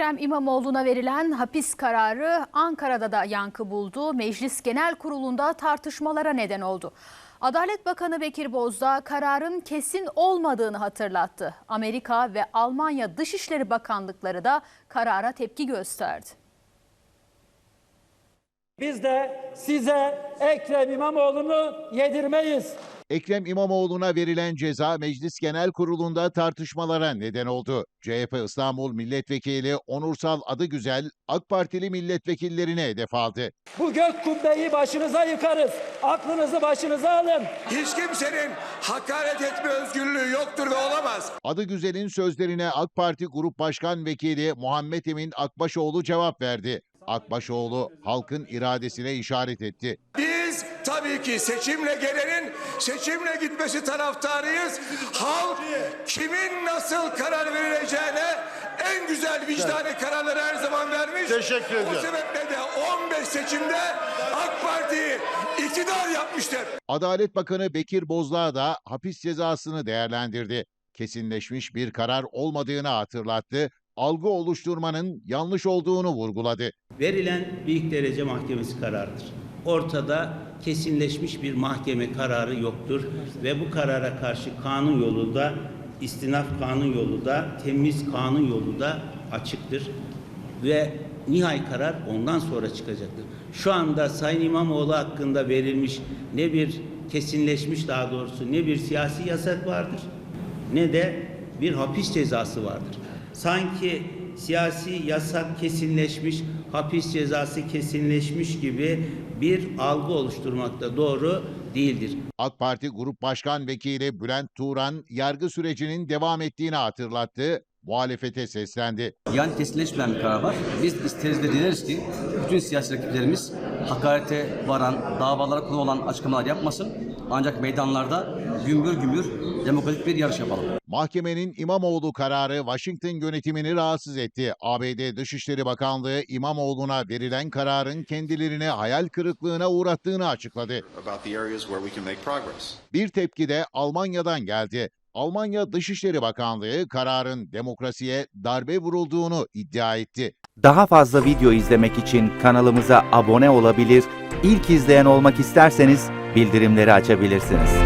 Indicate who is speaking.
Speaker 1: Ekrem İmamoğlu'na verilen hapis kararı Ankara'da da yankı buldu. Meclis Genel Kurulu'nda tartışmalara neden oldu. Adalet Bakanı Bekir Bozdağ kararın kesin olmadığını hatırlattı. Amerika ve Almanya Dışişleri Bakanlıkları da karara tepki gösterdi.
Speaker 2: Biz de size Ekrem İmamoğlu'nu yedirmeyiz.
Speaker 3: Ekrem İmamoğlu'na verilen ceza Meclis Genel Kurulu'nda tartışmalara neden oldu. CHP İstanbul Milletvekili Onursal Adıgüzel, AK Partili milletvekillerine hedef aldı.
Speaker 2: Bu gök kubbeyi başınıza yıkarız. Aklınızı başınıza alın.
Speaker 4: Hiç kimsenin hakaret etme özgürlüğü yoktur ve olamaz.
Speaker 3: Adıgüzel'in sözlerine AK Parti Grup Başkan Vekili Muhammed Emin Akbaşoğlu cevap verdi. Akbaşoğlu halkın iradesine işaret etti.
Speaker 4: Biz tabii ki seçimle gelenin seçimle gitmesi taraftarıyız. Halk kimin nasıl karar verileceğine en güzel vicdani kararları her zaman vermiş.
Speaker 5: Teşekkür ederim.
Speaker 4: O sebeple de 15 seçimde AK Parti'yi iktidar yapmıştır.
Speaker 3: Adalet Bakanı Bekir Bozdağ da hapis cezasını değerlendirdi. Kesinleşmiş bir karar olmadığını hatırlattı. Algı oluşturmanın yanlış olduğunu vurguladı.
Speaker 6: Verilen büyük derece mahkemesi kararıdır. Ortada kesinleşmiş bir mahkeme kararı yoktur ve bu karara karşı kanun yolu da istinaf kanun yolu da temiz kanun yolu da açıktır ve nihai karar ondan sonra çıkacaktır. Şu anda Sayın İmamoğlu hakkında verilmiş ne bir kesinleşmiş daha doğrusu ne bir siyasi yasak vardır ne de bir hapis cezası vardır. Sanki siyasi yasak kesinleşmiş, hapis cezası kesinleşmiş gibi bir algı oluşturmakta doğru değildir.
Speaker 3: AK Parti Grup Başkan Vekili Bülent Turan yargı sürecinin devam ettiğini hatırlattı. Muhalefete seslendi.
Speaker 7: Yani kesinleşmeyen bir karar var. Biz isteriz de dileriz ki bütün siyasi rakiplerimiz hakarete varan, davalara konu olan açıklamalar yapmasın. Ancak meydanlarda gümbür gümbür demokratik bir yarış yapalım.
Speaker 3: Mahkemenin İmamoğlu kararı Washington yönetimini rahatsız etti. ABD Dışişleri Bakanlığı İmamoğlu'na verilen kararın kendilerini hayal kırıklığına uğrattığını açıkladı. Bir tepki de Almanya'dan geldi. Almanya Dışişleri Bakanlığı kararın demokrasiye darbe vurulduğunu iddia etti.
Speaker 8: Daha fazla video izlemek için kanalımıza abone olabilir, ilk izleyen olmak isterseniz bildirimleri açabilirsiniz.